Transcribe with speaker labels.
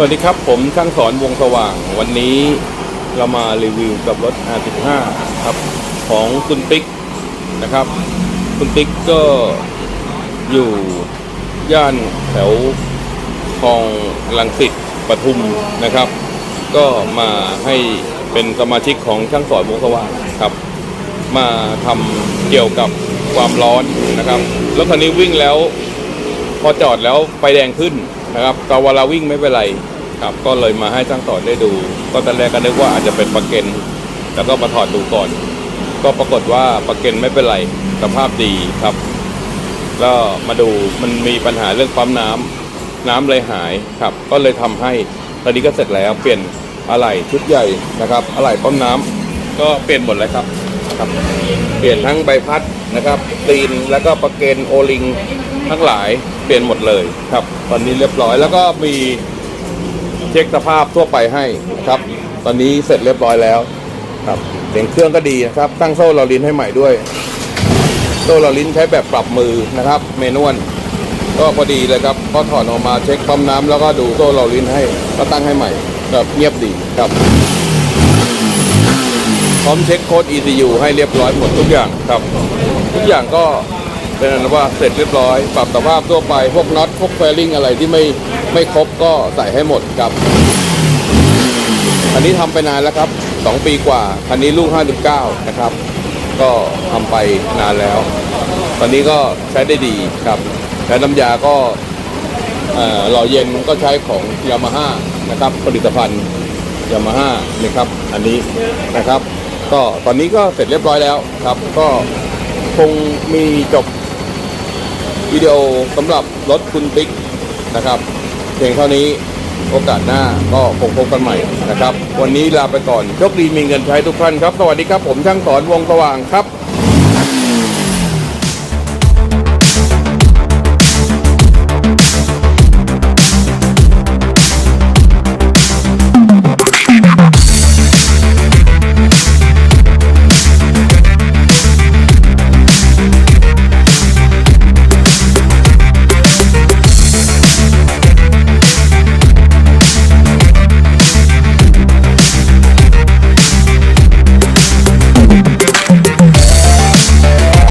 Speaker 1: สวัสดีครับผมช่างสอนวงสว่างวันนี้เรามารีวิวกับรถ R15 ครับของคุณปิ๊กนะครับ คุณปิ๊กก็อยู่ย่านแถวคลองลังสิตปทุมนะครับ ก็มาให้เป็นสมาชิกของช่างสอนวงสว่างครับ มาทำเกี่ยวกับความร้อนนะครับรถคันนี้วิ่งแล้วพอจอดแล้วไฟแดงขึ้นนะครับกาวาลาวิ่งไม่เป็นไร ครับก็เลยมาให้ช่างต่อได้ดู ก็ตอนแรกก็นึกว่าอาจจะเป็นปลั๊กเกนแล้วก็มาถอดดูก่อน ก็ปรากฏว่าปลั๊กเกนไม่เป็นไรสภาพดีครับแล้วมาดูมันมีปัญหาเรื่องปั๊มน้ำน้ำเลยหายครับ ก็เลยทำให้ตอนนี้ก็เสร็จแล้วเปลี่ยนอะไหล่ชุดใหญ่นะครับอะไหล่ปั๊มน้ำก็เปลี่ยนหมดแล้วครับครับเปลี่ยนทั้งใบพัดนะครับตีนแล้วก็ประเกนโอลิงทั้งหลายเปลี่ยนหมดเลยครับ ตอนนี้เรียบร้อยแล้วก็มี เช็คสภาพทั่วไปให้ครับ ตอนนี้เสร็จเรียบร้อยแล้วครับเสียงเครื่องก็ดีนะครับตั้งโซ่เราลิ้นให้ใหม่ด้วย โซ่เราลิ้นใช้แบบปรับมือนะครับ เมนวลก็พอดีเลยครับก็ถอนออกมาเช็คปั๊มน้ำแล้วก็ดูโซ่เราลิ้นให้ก็ตั้งให้ใหม่ก็เงียบดีครับพร้อมเช็คโค้ด ECU ให้เรียบร้อยหมดทุกอย่างครับ ทุกอย่างก็เป็นอันว่าเสร็จเรียบร้อย ปรับสภาพทั่วไปพวกน็อตพวกแฟลิงอะไรที่ไม่ ไม่ครบก็ใส่ให้หมดครับอันนี้ทำไปนานแล้วครับ 2 ปีกว่าคันนี้ลูก 59 นะครับ ก็ทำไปนานแล้ว ตอนนี้ก็ใช้ได้ดีครับใช้น้ำยาก็หล่อเย็นก็ใช้ของยามาฮ่านะครับ ผลิตภัณฑ์ยามาฮ่านะครับ อันนี้นะครับ ก็ตอนนี้ก็เสร็จเรียบร้อยแล้วครับ ก็คงมีจบวิดีโอสำหรับรถคุณติ๊กนะครับ เพียงเท่านี้โอกาสหน้าก็คงพบกันใหม่นะครับ วันนี้ลาไปก่อนโชคดีมีเงินใช้ทุกท่านครับ สวัสดีครับผมช่างสอนวงสว่างครับ